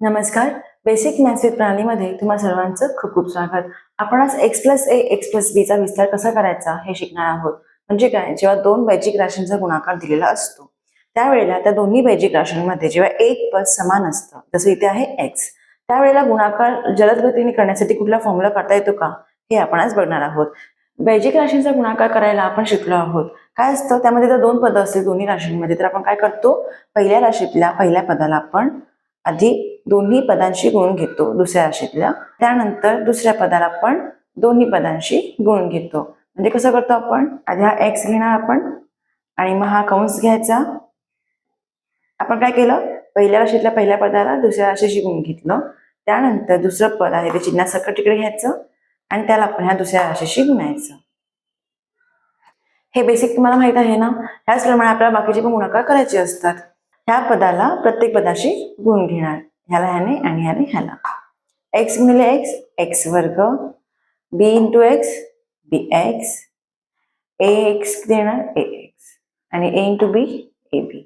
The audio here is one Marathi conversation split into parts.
नमस्कार. बेसिक मॅथ्स प्रणालीमध्ये तुम्हा सर्वांचं खूप खूप स्वागत. आपण आज X plus A X plus बीचा विस्तार कसा करायचा हे शिकणार आहोत. म्हणजे काय? जेव्हा दोन बैजिक राशींचा गुणाकार दिलेला असतो त्यावेळेला त्या दोन्ही बैजिक राशींमध्ये जेव्हा एक पद समान असतं जसं इथे आहे एक्स त्यावेळेला गुणाकार जलद गतीने करण्यासाठी कुठला फॉर्म्युला करता येतो का? हे आपण आज बघणार आहोत. बैजिक राशींचा गुणाकार करायला आपण शिकलो आहोत. काय असतं? त्यामध्ये तर दोन पदं असतील दोन्ही राशींमध्ये. तर आपण काय करतो? पहिल्या राशीतल्या पहिल्या पदाला आपण आधी दोन्ही पदांशी गुणून घेतो दुसऱ्या राशीतल्या. त्यानंतर दुसऱ्या पदाला आपण दोन्ही पदांशी गुणून घेतो. म्हणजे कसं करतो आपण? आधी हा एक्स घेणार आपण आणि मग हा कंस घ्यायचा. आपण काय केलं? पहिल्या राशीतल्या पहिल्या पदाला दुसऱ्या राशीशी गुण घेतलं. त्यानंतर दुसरं पद आहे ते चिन्हा सकट तिकडे घ्यायचं आणि त्याला आपण ह्या दुसऱ्या राशीशी गुणायचं. हे बेसिक तुम्हाला माहीत आहे ना? ह्याचप्रमाणे आपल्याला बाकीचे पण गुणाकार करायचे असतात. ह्या पदाला प्रत्येक पदाशी गुण घेणार. ह्याला ह्याने आणि ह्याने ह्याला. एक्स गुणिले एक्स एक्स वर्ग B into X B X A X देणार ए एक्स आणि ए इंटू बी ए बी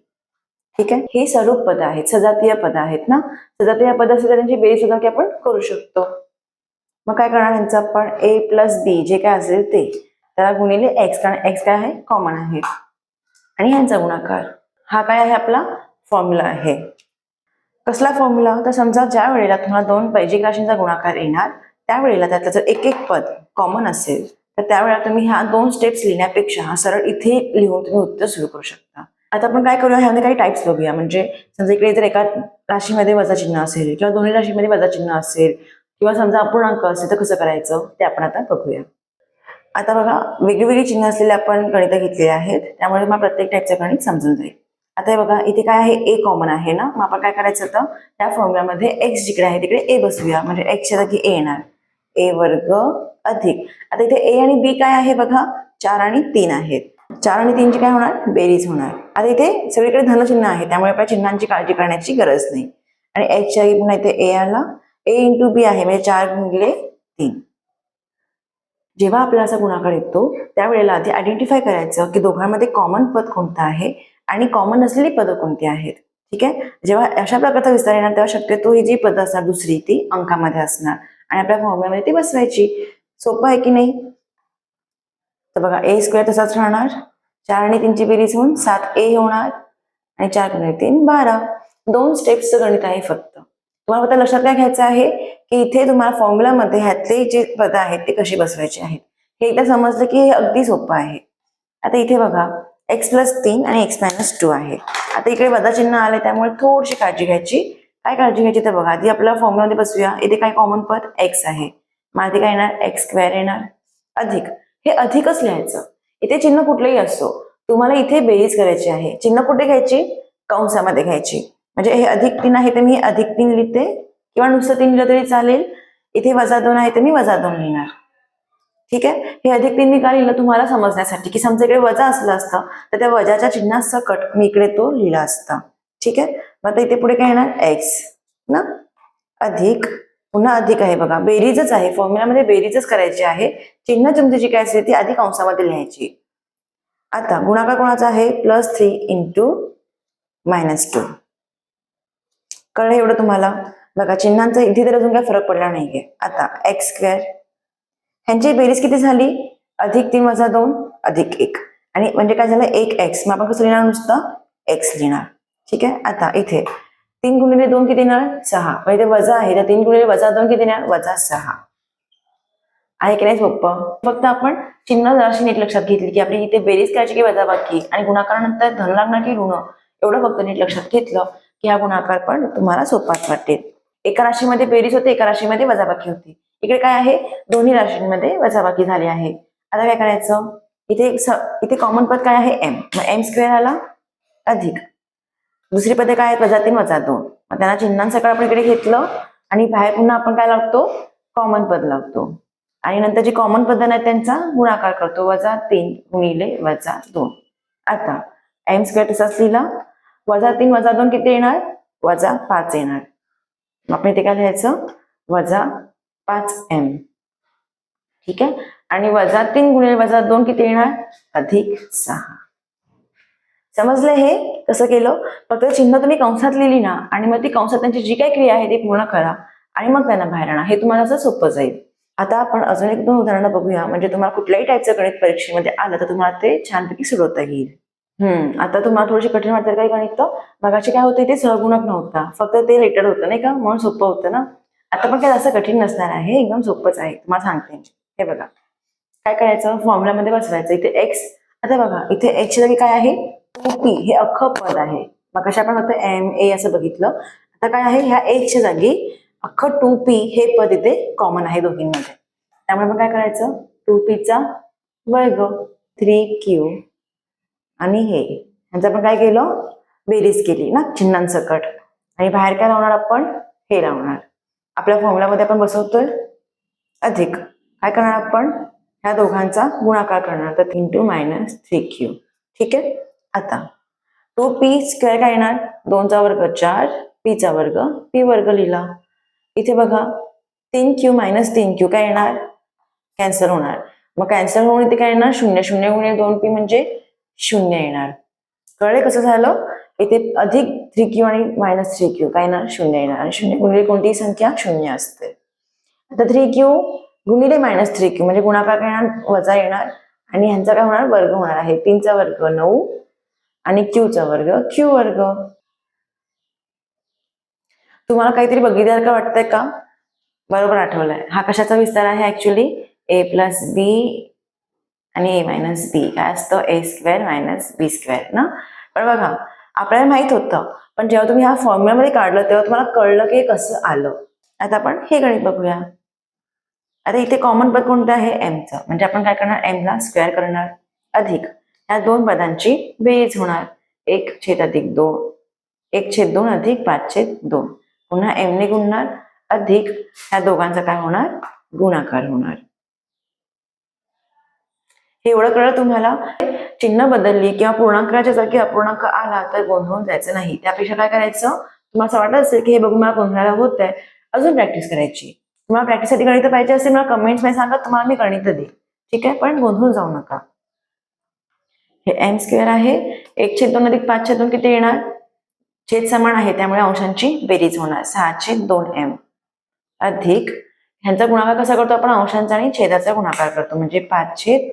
ठीक आहे? हे सर्व पद आहेत सजातीय पद आहेत ना? सजातीय पद असतील तर त्यांची बेरीज सुद्धा की आपण करू शकतो. मग काय करणार यांचं आपण? ए प्लस बी जे काय असेल ते. त्याला गुणिले एक्स कारण एक्स काय आहे? कॉमन आहे. आणि ह्यांचा गुणाकार. हा काय आहे आपला? फॉर्म्युला आहे. कसला फॉर्म्युला तर समजा ज्या वेळेला तुम्हाला दोन बैजिक राशींचा गुणाकार येणार त्यावेळेला त्यातलं जर एक एक पद कॉमन असेल तर त्यावेळेला तुम्ही ह्या दोन स्टेप्स लिहिण्यापेक्षा हा सरळ इथे लिहून तुम्ही उत्तर सुरू करू शकता. आता आपण काय करूया? ह्यामध्ये काही टाईप्स बघूया. म्हणजे समजा इकडे जर एका राशीमध्ये वजा चिन्ह असेल किंवा दोन्ही राशीमध्ये वजा चिन्ह असेल किंवा समजा अपूर्णांक असेल तर कसं करायचं? ते आपण आता बघूया. आता बघा वेगळी चिन्ह असलेले आपण गणित घेतलेली आहेत. त्यामुळे मला प्रत्येक टाईपचं गणित समजून जाईल. आता हे बघा इथे काय आहे? ए कॉमन आहे ना? मग आपण काय करायचं होतं त्या फॉर्म्युलामध्ये एक्स जिकडे आहे तिकडे ए बसूया. म्हणजे एक्सच्या जागी ए येणार. ए वर्ग अधिक. आता इथे ए आणि बी काय आहे बघा? चार आणि तीन आहेत. चार आणि तीनची काय होणार? बेरीज होणार. आता इथे सगळीकडे धनचिन्ह आहे. त्यामुळे आपल्या चिन्हांची काळजी करण्याची गरज नाही. आणि एक्सच्या जागी पुन्हा इथे ए आला. ए इंटू बी आहे. म्हणजे चार गुणिले तीन. जेव्हा आपल्याला असा गुणाकार येतो त्यावेळेला आधी आयडेंटिफाय करायचं की दोघांमध्ये कॉमन पद कोणतं आहे? आणि कॉमन असलेली पदं कोणती आहेत? ठीक आहे? जेव्हा अशा प्रकारचा विस्तार येणार तेव्हा शक्यतो ही जी पदं असणार दुसरी ती अंकामध्ये असणार. आणि आपल्या फॉर्म्युलामध्ये ती बसवायची. सोपं आहे की नाही? तर बघा ए स्क्वेअर तसाच राहणार. चार आणि तीनची बेरीज होऊन सात ए होणार. आणि चार गुणिले तीन बारा. दोन स्टेप्सचं गणित आहे फक्त. तुम्हाला फक्त लक्षात काय घ्यायचं आहे? की इथे तुम्हाला फॉर्म्युलामध्ये ह्यातले जे पद आहेत ते कशी बसवायचे आहेत? हे एकदा समजलं की हे अगदी सोपं आहे. आता इथे बघा. एक्स प्लस तीन आणि एक्स मायनस टू आहे. आता इकडे वजा चिन्ह आले त्यामुळे थोडीशी काळजी घ्यायची. काय काळजी घ्यायची तर बघा. आधी आपल्याला फॉर्म्युलामध्ये बसूया. इथे काय कॉमन पद? एक्स आहे. माझे काय येणार? एक्स स्क्वेअर येणार. अधिक. हे अधिकच लिहायचं. इथे चिन्ह कुठलंही असो तुम्हाला इथे बेरीज करायची आहे. चिन्ह कुठे घ्यायची? कंसामध्ये घ्यायची. म्हणजे हे अधिक तीन आहे तर मी अधिक तीन लिहिते. किंवा नुसतं तीन लिहिलं तरी चालेल. इथे वजा दोन आहे तर मी वजा दोन लिहिणार. ठीक आहे? हे अधिक तीन मी का लिहिलं तुम्हाला समजण्यासाठी. की समजा इकडे वजा असलं असतं तर त्या वजाच्या चिन्हात सकट मी इकडे तो लिहिला असता. ठीक आहे? मग आता इथे पुढे काय येणार? एक्स ना? अधिक पुन्हा अधिक आहे बघा. बेरीजच आहे. फॉर्म्युलामध्ये बेरीजच करायची आहे. चिन्ह तुमची जी काय असते? ती आधी अंशामध्ये लिहायची. आता गुणाकार कोणाचा आहे? Plus three into minus two कळलं एवढं तुम्हाला? बघा चिन्हांचा इथे तर अजून काय फरक पडला नाहीये. आता एक्स स्क्वेअर ह्यांची बेरीज किती झाली? अधिक तीन वजा दोन अधिक एक. आणि म्हणजे काय झालं? एक एक्स मग आपण कसं लिहिणार नुसतं? एक्स लिहिणार. ठीक आहे? आता इथे. तीन गुणिले दोन किती येणार? सहा. मग इथे वजा आहे. तर तीन गुणिले वजा दोन किती येणार? वजा सहा. आहे की नाही सोपं फक्त आपण चिन्ह जराशी नीट लक्षात घेतली की आपली इथे बेरीज करायची की वजा बाकी आणि गुणाकारानंतर धन लागणार की ऋण. एवढं फक्त नीट लक्षात घेतलं की हा गुणाकार पण तुम्हाला सोपाच वाटेल. एका राशीमध्ये बेरीज होते एका राशीमध्ये वजाबाकी होती. इकडे काय आहे? दोन्ही राशींमध्ये वजाबाकी झाली आहे. आता काय करायचं? इथे स- इथे कॉमन पद काय आहे? एम मग एम स्क्वेअर आला अधिक. दुसरी पदे काय आहेत? वजा तीन वजा दोन. मग त्यांना चिन्हांसकट आपण इकडे घेतलं आणि बाहेर पुन्हा आपण काय लागतो? कॉमन पद लागतो. आणि नंतर जे कॉमन पद आहेत त्यांचा गुणाकार करतो. वजा तीन गुणिले वजा दोन. आता एम स्क्वेअर तसाच लिहिला. वजा तीन वजा दोन किती येणार? वजा पाच येणार. मग आपण इथे काय लिहायचं? वजा पाच एम. ठीक आहे? आणि वजा तीन गुणिले वजा दोन किती येणार? अधिक सहा. समजलं हे? कसं केलं? फक्त चिन्ह तुम्ही कंसात लिहिली ना आणि मग ती कंसात त्यांची जी काही क्रिया आहे ती पूर्ण करा आणि मग त्यांना बाहेर आणा. हे तुम्हाला असं सोपं जाईल. आता आपण अजून एक दोन उदाहरणं बघूया. म्हणजे तुम्हाला कुठल्याही टाईपचं गणित परीक्षेमध्ये आलं तर तुम्हाला ते छानपैकी सोडवता येईल. हम्म. आता तुम्हाला थोडीशी कठीण वाटतं काही गणित मगाशी काय होते ते सहगुणक नव्हता. फक्त ते लेटर होतं नाही का? म्हणून सोपं होतं ना? आता पण काय जास्त कठीण नसणार आहे. एकदम सोपंच आहे. तुम्हाला सांगते. हे बघा. काय करायचं? फॉर्म्युलामध्ये बसवायचं. इथे एक्स आता बघा इथे एक्स जागी काय आहे? टू पी हे अख्खं पद आहे. मग कशा आपण फक्त एम ए असं बघितलं. आता काय आहे? ह्या एक्सच्या जागी अख्खं टू पी हे पद इथे कॉमन आहे दोघींमध्ये. त्यामुळे मग काय करायचं? टू पीचा वर्ग थ्री क्यू आणि हे. ह्यांचं आपण काय केलं? बेरीज केली ना? चिन्हांसकट आणि बाहेर काय लावणार आपण? हे लावणार. आपल्या फॉर्म्युलामध्ये आपण बसवतोय अधिक. काय करणार आपण? ह्या दोघांचा गुणाकार करणार. तर तीन टू मायनस थ्री क्यू ठीक आहे? आता. टू पी स्क्वेअर काय येणार? दोनचा वर्ग चार पीचा वर्ग पी वर्ग लिहिला. इथे बघा तीन क्यू मायनस तीन क्यू काय येणार? कॅन्सल होणार. मग कॅन्सल होऊन इथे काय येणार? शून्य शून्य गुणे दोन पी म्हणजे शून्य येणार. कळले? कसं झालं? इथे अधिक थ्री क्यू आणि मायनस थ्री क्यू काय येणार शून्य येणार. आणि शून्य गुणिले कोणतीही संख्या शून्य असते. आता थ्री क्यू गुणिले मायनस थ्री क्यू म्हणजे गुणाकार काय येणार वजा येणार. आणि ह्यांचा काय होणार? वर्ग होणार आहे. तीनचा वर्ग नऊ आणि क्यूचा वर्ग क्यू वर्ग. तुम्हाला काहीतरी बघितल्यासारखं वाटतंय का? बरोबर आठवलंय. हा कशाचा विस्तार आहे ऍक्च्युली ए प्लस बी आणि ए मायनस बी काय असतं? A square minus B square ना? पण बघा आपल्याला माहीत होतं. पण जेव्हा तुम्ही ह्या फॉर्म्युलामध्ये काढलं तेव्हा तुम्हाला कळलं की हे कसं आलं. आता आपण हे गणित बघूया. आता इथे कॉमन पद कोणतं आहे? एमचं म्हणजे आपण काय करणार? एमला स्क्वेअर करणार. अधिक. या दोन पदांची बेरीज होणार. एक छेद अधिक दोन. एक छेद दोन अधिक पाच छेद दोन. पुन्हा एमने गुणणार अधिक. ह्या दोघांचा काय होणार? गुणाकार होणार. हे एवढं कळलं तुम्हाला? चिन्ह बदलली किंवा पूर्णांकाच्या जागी अपूर्णांक आला तर गोंधळून जायचं नाही. त्यापेक्षा काय करायचं? तुम्हाला असं वाटत असेल की हे बघून मला गोंधळाला होत आहे अजून प्रॅक्टिस करायची. तुम्हाला प्रॅक्टिससाठी गणित पाहिजे असेल मला कमेंट्समध्ये सांगा तुम्हाला मी गणित देईल ठीक आहे? पण गोंधळून जाऊ नका. हे एम स्क्वेअर आहे. एक छेद दोन अधिक पाच छेद दोन किती येणार? छेद समान आहे त्यामुळे अंशांची बेरीज होणार. सहा छेद दोन एम अधिक. ह्यांचा गुणाकार कसा करतो आपण? अंशांचा आणि छेदाचा गुणाकार करतो. म्हणजे पाच छेद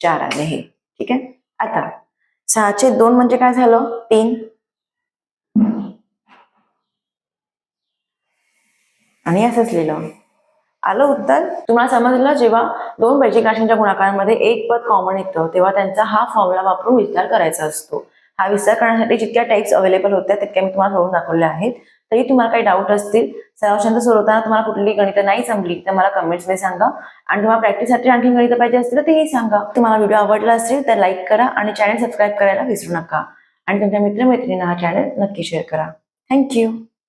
चार आले हे. ठीक आहे? आता सहाचे दोन म्हणजे काय झालं? तीन. आणि असंच लिहिलं. आलं उत्तर? तुम्हाला समजलं? जेव्हा दोन बैजिक राशींच्या गुणाकारांमध्ये एक पद कॉमन येतं तेव्हा त्यांचा हा फॉर्म्युला वापरून विस्तार करायचा असतो. हा विस्तार करण्यासाठी जितक्या टाईप्स अवेलेबल होत्या तितक्या मी तुम्हाला सोडून दाखवल्या आहेत. तरी तुम्हाला काही डाऊट असतील सरावशांत सोडवताना तुम्हाला कुठली गणितं नाही जमली तर मला कमेंट्समध्ये सांगा. आणि तुम्हाला प्रॅक्टिससाठी आणखी गणितं पाहिजे असतील तर तेही सांगा. तुम्हाला व्हिडिओ आवडला असेल तर लाईक करा आणि चॅनल सबस्क्राईब करायला विसरू नका. आणि तुमच्या मित्रमैत्रिणींना हा चॅनल नक्की शेअर करा. थँक्यू